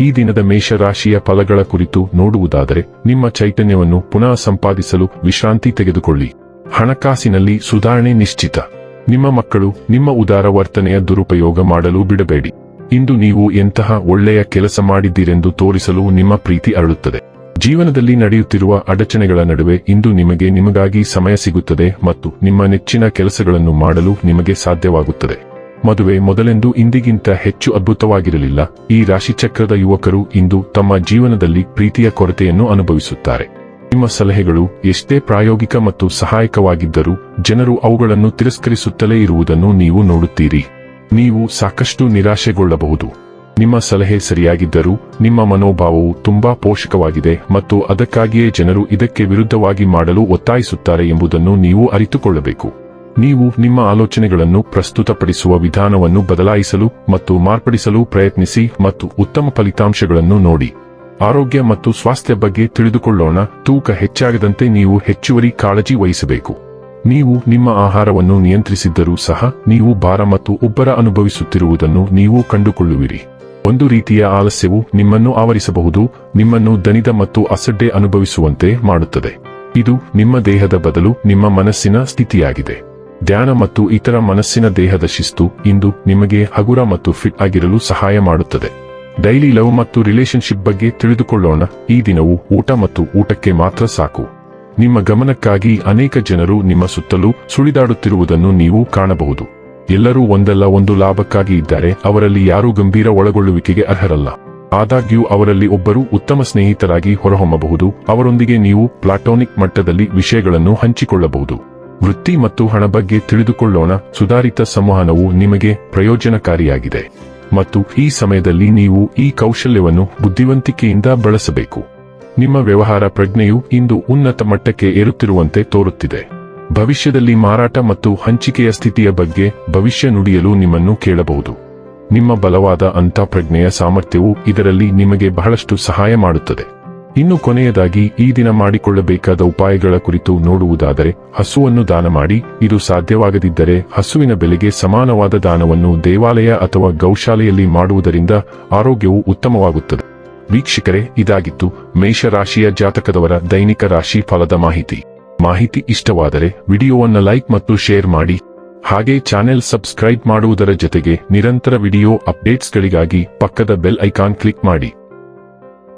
ಈ ದಿನದ ಮೇಷರಾಶಿಯ ಫಲಗಳ ಕುರಿತು ನೋಡುವುದಾದರೆ, ನಿಮ್ಮ ಚೈತನ್ಯವನ್ನು ಪುನಃ ಸಂಪಾದಿಸಲು ವಿಶ್ರಾಂತಿ ತೆಗೆದುಕೊಳ್ಳಿ. ಹಣಕಾಸಿನಲ್ಲಿ ಸುಧಾರಣೆ ನಿಶ್ಚಿತ. ನಿಮ್ಮ ಮಕ್ಕಳು ನಿಮ್ಮ ಉದಾರ ವರ್ತನೆಯ ದುರುಪಯೋಗ ಮಾಡಲು ಬಿಡಬೇಡಿ. ಇಂದು ನೀವು ಎಂತಹ ಒಳ್ಳೆಯ ಕೆಲಸ ಮಾಡಿದ್ದೀರೆಂದು ತೋರಿಸಲು ನಿಮ್ಮ ಪ್ರೀತಿ ಅರಳುತ್ತದೆ. ಜೀವನದಲ್ಲಿ ನಡೆಯುತ್ತಿರುವ ಅಡಚಣೆಗಳ ನಡುವೆ ಇಂದು ನಿಮಗೆ ನಿಮಗಾಗಿ ಸಮಯ ಸಿಗುತ್ತದೆ ಮತ್ತು ನಿಮ್ಮ ನೆಚ್ಚಿನ ಕೆಲಸಗಳನ್ನು ಮಾಡಲು ನಿಮಗೆ ಸಾಧ್ಯವಾಗುತ್ತದೆ. ಮದುವೆ ಮೊದಲೆಂದು ಇಂದಿಗಿಂತ ಹೆಚ್ಚು ಅದ್ಭುತವಾಗಿರಲಿಲ್ಲ. ಈ ರಾಶಿಚಕ್ರದ ಯುವಕರು ಇಂದು ತಮ್ಮ ಜೀವನದಲ್ಲಿ ಪ್ರೀತಿಯ ಕೊರತೆಯನ್ನು ಅನುಭವಿಸುತ್ತಾರೆ. ನಿಮ್ಮ ಸಲಹೆಗಳು ಎಷ್ಟೇ ಪ್ರಾಯೋಗಿಕ ಮತ್ತು ಸಹಾಯಕವಾಗಿದ್ದರೂ ಜನರು ಅವುಗಳನ್ನು ತಿರಸ್ಕರಿಸುತ್ತಲೇ ಇರುವುದನ್ನು ನೀವು ನೋಡುತ್ತೀರಿ. ನೀವು ಸಾಕಷ್ಟು ನಿರಾಶೆಗೊಳ್ಳಬಹುದು. ನಿಮ್ಮ ಸಲಹೆ ಸರಿಯಾಗಿದ್ದರೂ ನಿಮ್ಮ ಮನೋಭಾವವು ತುಂಬಾ ಪೋಷಕವಾಗಿದೆ ಮತ್ತು ಅದಕ್ಕಾಗಿಯೇ ಜನರು ಇದಕ್ಕೆ ವಿರುದ್ಧವಾಗಿ ಮಾಡಲು ಒತ್ತಾಯಿಸುತ್ತಾರೆ ಎಂಬುದನ್ನು ನೀವು ಅರಿತುಕೊಳ್ಳಬೇಕು. ನೀವು ನಿಮ್ಮ ಆಲೋಚನೆಗಳನ್ನು ಪ್ರಸ್ತುತಪಡಿಸುವ ವಿಧಾನವನ್ನು ಬದಲಾಯಿಸಲು ಮತ್ತು ಮಾರ್ಪಡಿಸಲು ಪ್ರಯತ್ನಿಸಿ ಮತ್ತು ಉತ್ತಮ ಫಲಿತಾಂಶಗಳನ್ನು ನೋಡಿ. ಆರೋಗ್ಯ ಮತ್ತು ಸ್ವಾಸ್ಥ್ಯ ಬಗ್ಗೆ ತಿಳಿದುಕೊಳ್ಳೋಣ. ತೂಕ ಹೆಚ್ಚಾಗದಂತೆ ನೀವು ಹೆಚ್ಚುವರಿ ಕಾಳಜಿ ವಹಿಸಬೇಕು. ನೀವು ನಿಮ್ಮ ಆಹಾರವನ್ನು ನಿಯಂತ್ರಿಸಿದ್ದರೂ ಸಹ ನೀವು ಭಾರ ಮತ್ತು ಉಬ್ಬರ ಅನುಭವಿಸುತ್ತಿರುವುದನ್ನು ನೀವು ಕಂಡುಕೊಳ್ಳುವಿರಿ. ಒಂದು ರೀತಿಯ ಆಲಸ್ಯವು ನಿಮ್ಮನ್ನು ಆವರಿಸಬಹುದು, ನಿಮ್ಮನ್ನು ದನಿದ ಮತ್ತು ಅಸಡ್ಡೆ ಅನುಭವಿಸುವಂತೆ ಮಾಡುತ್ತದೆ. ಇದು ನಿಮ್ಮ ದೇಹದ ಬದಲು ನಿಮ್ಮ ಮನಸ್ಸಿನ ಸ್ಥಿತಿಯಾಗಿದೆ. ಧ್ಯಾನ ಮತ್ತು ಇತರ ಮನಸ್ಸಿನ ದೇಹದ ಶಿಸ್ತು ಇಂದು ನಿಮಗೆ ಹಗುರ ಮತ್ತು ಫಿಟ್ ಆಗಿರಲು ಸಹಾಯ ಮಾಡುತ್ತದೆ. ಡೈಲಿ ಲವ್ ಮತ್ತು ರಿಲೇಶನ್ಶಿಪ್ ಬಗ್ಗೆ ತಿಳಿದುಕೊಳ್ಳೋಣ. ಈ ದಿನವು ಊಟ ಮತ್ತು ಊಟಕ್ಕೆ ಮಾತ್ರ ಸಾಕು. ನಿಮ್ಮ ಗಮನಕ್ಕಾಗಿ ಅನೇಕ ಜನರು ನಿಮ್ಮ ಸುತ್ತಲೂ ಸುಳಿದಾಡುತ್ತಿರುವುದನ್ನು ನೀವು ಕಾಣಬಹುದು. ಎಲ್ಲರೂ ಒಂದಲ್ಲ ಒಂದು ಲಾಭಕ್ಕಾಗಿ ಇದ್ದಾರೆ. ಅವರಲ್ಲಿ ಯಾರೂ ಗಂಭೀರ ಒಳಗೊಳ್ಳುವಿಕೆಗೆ ಅರ್ಹರಲ್ಲ. ಆದಾಗ್ಯೂ ಅವರಲ್ಲಿ ಒಬ್ಬರು ಉತ್ತಮ ಸ್ನೇಹಿತರಾಗಿ ಹೊರಹೊಮ್ಮಬಹುದು. ಅವರೊಂದಿಗೆ ನೀವು ಪ್ಲಾಟೋನಿಕ್ ಮಟ್ಟದಲ್ಲಿ ವಿಷಯಗಳನ್ನು ಹಂಚಿಕೊಳ್ಳಬಹುದು. ವೃತ್ತಿ ಮತ್ತು ಹಣ ಬಗ್ಗೆ ತಿಳಿದುಕೊಳ್ಳೋಣ. ಸುಧಾರಿತ ಸಂವಹನವು ನಿಮಗೆ ಪ್ರಯೋಜನಕಾರಿಯಾಗಿದೆ. ಮತ್ತು ಈ ಸಮಯದಲ್ಲಿ ನೀವು ಈ ಕೌಶಲ್ಯವನ್ನು ಬುದ್ಧಿವಂತಿಕೆಯಿಂದ ಬಳಸಬೇಕು. ನಿಮ್ಮ ವ್ಯವಹಾರ ಪ್ರಜ್ಞೆಯು ಇಂದು ಉನ್ನತ ಮಟ್ಟಕ್ಕೆ ಏರುತ್ತಿರುವಂತೆ ತೋರುತ್ತಿದೆ. ಭವಿಷ್ಯದಲ್ಲಿ ಮಾರಾಟ ಮತ್ತು ಹಂಚಿಕೆಯ ಸ್ಥಿತಿಯ ಬಗ್ಗೆ ಭವಿಷ್ಯ ನುಡಿಯಲು ನಿಮ್ಮನ್ನು ಕೇಳಬಹುದು. ನಿಮ್ಮ ಬಲವಾದ ಅಂತಃಪ್ರಜ್ಞೆಯ ಸಾಮರ್ಥ್ಯವು ಇದರಲ್ಲಿ ನಿಮಗೆ ಬಹಳಷ್ಟು ಸಹಾಯ ಮಾಡುತ್ತದೆ. ಇನ್ನು ಕೊನೆಯದಾಗಿ ಈ ದಿನ ಮಾಡಿಕೊಳ್ಳಬೇಕಾದ ಉಪಾಯಗಳ ಕುರಿತು ನೋಡುವುದಾದರೆ, ಹಸುವನ್ನು ದಾನ ಮಾಡಿ, ಇದು ಸಾಧ್ಯವಾಗದಿದ್ದರೆ ಹಸುವಿನ ಬೆಲೆಗೆ ಸಮಾನವಾದ ದಾನವನ್ನು ದೇವಾಲಯ ಅಥವಾ ಗೌಶಾಲೆಯಲ್ಲಿ ಮಾಡುವುದರಿಂದ ಆರೋಗ್ಯವು ಉತ್ತಮವಾಗುತ್ತದೆ. ವೀಕ್ಷಕರೇ, ಇದಾಗಿತ್ತು ಮೇಷರಾಶಿಯ ಜಾತಕದವರ ದೈನಿಕ ರಾಶಿ ಫಲದ ಮಾಹಿತಿ. ಮಾಹಿತಿ ಇಷ್ಟವಾದರೆ ವಿಡಿಯೋವನ್ನು ಲೈಕ್ ಮತ್ತು ಶೇರ್ ಮಾಡಿ. ಹಾಗೆ ಚಾನೆಲ್ ಸಬ್ಸ್ಕ್ರೈಬ್ ಮಾಡುವುದರ ಜೊತೆಗೆ ನಿರಂತರ ವಿಡಿಯೋ ಅಪ್ಡೇಟ್ಸ್ಗಳಿಗಾಗಿ ಪಕ್ಕದ ಬೆಲ್ ಐಕಾನ್ ಕ್ಲಿಕ್ ಮಾಡಿ.